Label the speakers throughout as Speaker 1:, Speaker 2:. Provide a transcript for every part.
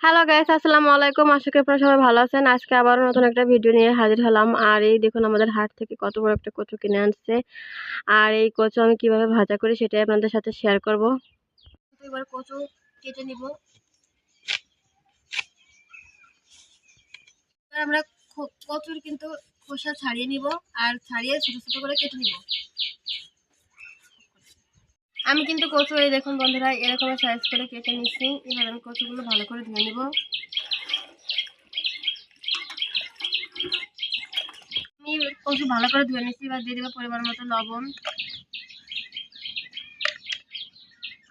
Speaker 1: Hello guys আসসালামু আলাইকুম আশা করি আপনারা সবাই ভালো আছেন। আজকে আবারও নতুন একটা ভিডিও নিয়ে হাজির হলাম। আর এই দেখুন, আমাদের হাট থেকে কত বড় একটা কচু কিনে আনছে। আর এই কচু আমি কীভাবে ভাজা করি সেটাই আপনাদের সাথে শেয়ার করব। এবার কচু কেটে নিব। আমরা কচুর কিন্তু খোসা ছাড়িয়ে নিব। আর ছাড়িয়ে ছোট ছোট করে কেটে নিব। আমি কিন্তু কচু, এই দেখুন বন্ধুরা, এরকম সাইজ করে কেটে নিচ্ছি। এবার আমি কচুগুলো ভালো করে ধুয়ে নিব। আমি কচু ভালো করে ধুয়ে নিচ্ছি, এবার দিয়ে দেবো পরিমাণ মতো লবণ।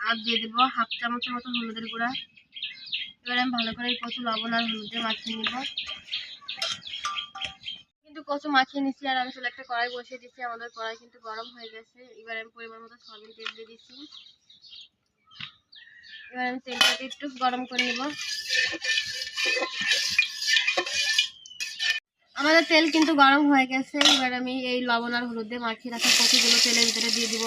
Speaker 1: আর দিয়ে দেবো হাফ চামচের মতো হলুদের গুঁড়া। এবার আমি ভালো করে কচু লবণ আর হলুদ দিয়ে মাখিয়ে নিব। কিন্তু কচু মাখিয়ে নিচ্ছি আর আমি একটা কড়াই বসিয়ে দিচ্ছি আমাদের কড়াই কিন্তু গরম হয়ে গেছে। এবার আমি পরিমাণ মতো সয়াবিন তেল দিয়ে দিচ্ছি এবার আমি তেলটাকে একটু গরম করে নিব। আমাদের তেল কিন্তু গরম হয়ে গেছে। এবার আমি এই লবণ আর হলুদ দিয়ে মাখিয়ে রাখা কচুগুলো তেলের ভিতরে দিয়ে দিব।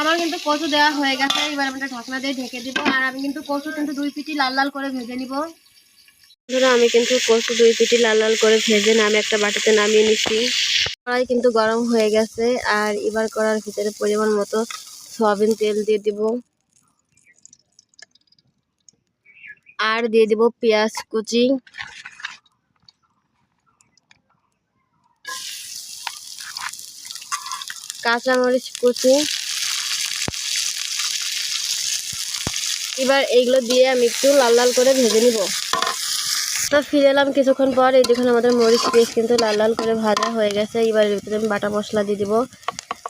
Speaker 1: আমার কিন্তু কচু দেওয়া হয়ে গেছে। এবার আমি একটা ঢাকনা দিয়ে ঢেকে দিব। আর আমি কিন্তু কচু কিন্তু দুই পিটি লাল লাল করে ভেজে নিব। ধরো আমি কিন্তু কচু দুই পিটি লাল লাল করে ভেজে নামে একটা বাটিতে নামিয়ে নিচ্ছি। কড়াই কিন্তু গরম হয়ে গেছে, আর এবার করার ভিতরে পরিমাণ মতো সয়াবিন তেল দিয়ে দিব। আর দিয়ে দিব পেঁয়াজ কুচি। কাঁচামরিচ কুচি। এবার এইগুলো দিয়ে আমি একটু লাল লাল করে ভেজে নিব। তো ফিরে এলাম কিছুক্ষণ পর। এই দেখুন আমাদের মরিচ পেস্ট কিন্তু লাল লাল করে ভাজা হয়ে গেছে। এবার ভিতরে আমি বাটা মশলা দিয়ে দিব।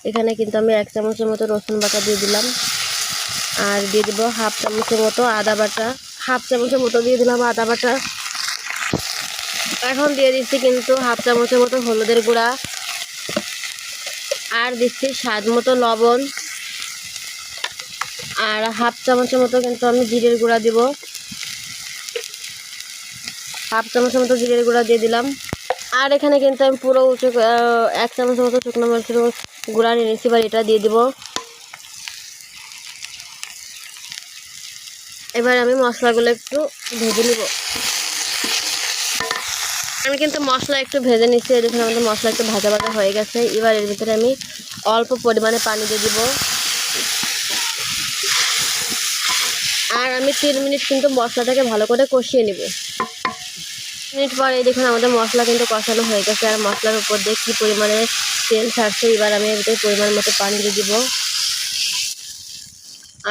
Speaker 1: এখানে কিন্তু আমি এক চামচের মতো রসুন বাটা দিয়ে দিলাম। আর দিয়ে দিব হাফ চামচের মতো আদা বাটা। হাফ চামচের মতো দিয়ে দিলাম আদা বাটা। এখন দিয়ে দিচ্ছি কিন্তু হাফ চামচের মতো হলুদের গুঁড়া। আর দিচ্ছি স্বাদ মতো লবণ। আর হাফ চামচের মতো কিন্তু আমি জিরের গুঁড়া দিব। হাফ চামচের মতো জিরের গুঁড়া দিয়ে দিলাম। আর এখানে কিন্তু আমি পুরো এক চামচের মতো শুকনো মরিচের গুঁড়া নিয়ে নিচ্ছি এবার এটা দিয়ে দিব। এবার আমি মশলাগুলো একটু ভেজে নিব। আমি কিন্তু মশলা একটু ভেজে নিচ্ছি এই দেখুন আমাদের মশলা একটু ভাজা ভাজা হয়ে গেছে। এবার এর ভিতরে আমি অল্প পরিমাণে পানি দিয়ে দিব। আর আমি তিন মিনিট কিন্তু মশলাটাকে ভালো করে কষিয়ে নিব। মিনিট পর দেখুন, আমাদের মশলা কিন্তু কষানো হয়ে গেছে। আর মশলার উপর দিয়ে কী পরিমাণে তেল ছাড়ছে, এবার আমি ভিতরে পরিমাণ মতো পানি দিয়ে দিব।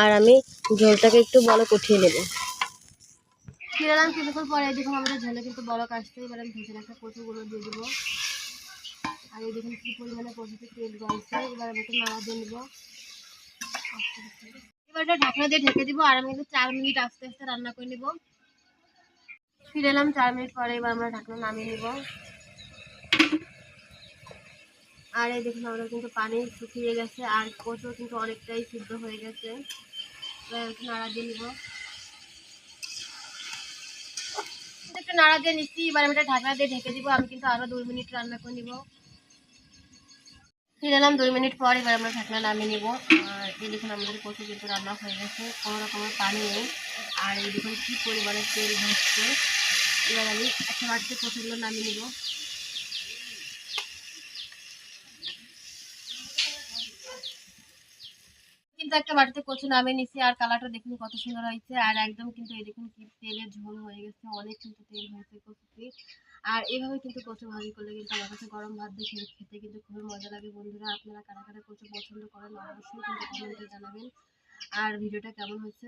Speaker 1: আর আমি ঝোলটাকে একটু বড় কঠিয়ে নেব। পরে এবার এই দেখুন এবার দিয়ে এবার ঢাকনা দিয়ে ঢেকে দিব। আর আমি কিন্তু চার মিনিট আস্তে আস্তে রান্না করে নিব। ফিরে এলাম, চার মিনিট পরে এবার আমরা ঢাকনা নামিয়ে নিব। আর এই দেখুন, আমাদের কিন্তু পানি শুকিয়ে গেছে, আর কচু কিন্তু অনেকটাই সিদ্ধ হয়ে গেছে। একটু নাড়া দিয়ে নিব। একটু নাড়া দিয়ে নিচ্ছি, এবার আমি ঢাকনা দিয়ে ঢেকে দিব, আমি কিন্তু আরও দুই মিনিট রান্না করে নিব। ফিরে এলাম দুই মিনিট পর, এবার আমরা ঢাকনা নামিয়ে নিব। আর এই দেখুন, আমাদের কচু কিন্তু রান্না হয়ে গেছে, কোনো রকমের পানি নেই। আর এই দেখুন, কী পরিমাণে তেল ভাসছে। এবার আমি একটা বাড়িতে কচুগুলো নামিয়ে নিব? কিন্তু একটা বাড়িতে কচু নামিয়ে নিচ্ছি আর কালারটা দেখুন কত সুন্দর হয়েছে, আর একদম কিন্তু এই দেখুন কি তেলের ঝোল হয়ে গেছে, অনেক কিন্তু তেল হয়েছে কচুতে। আর এইভাবে কিন্তু কচু ভাজি করলে কিন্তু আমার কাছে গরম ভাত দিয়ে খেতে কিন্তু খুবই মজা লাগে বন্ধুরা। আপনারা কারা কারা কচু পছন্দ করেন, অবশ্যই কিন্তু কমেন্টে জানাবেন। আর ভিডিওটা কেমন হয়েছে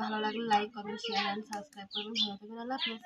Speaker 1: ভালো লাগলে like comment share and subscribe করবেন। ভালো থাকবেন, আল্লাহ হাফেজ।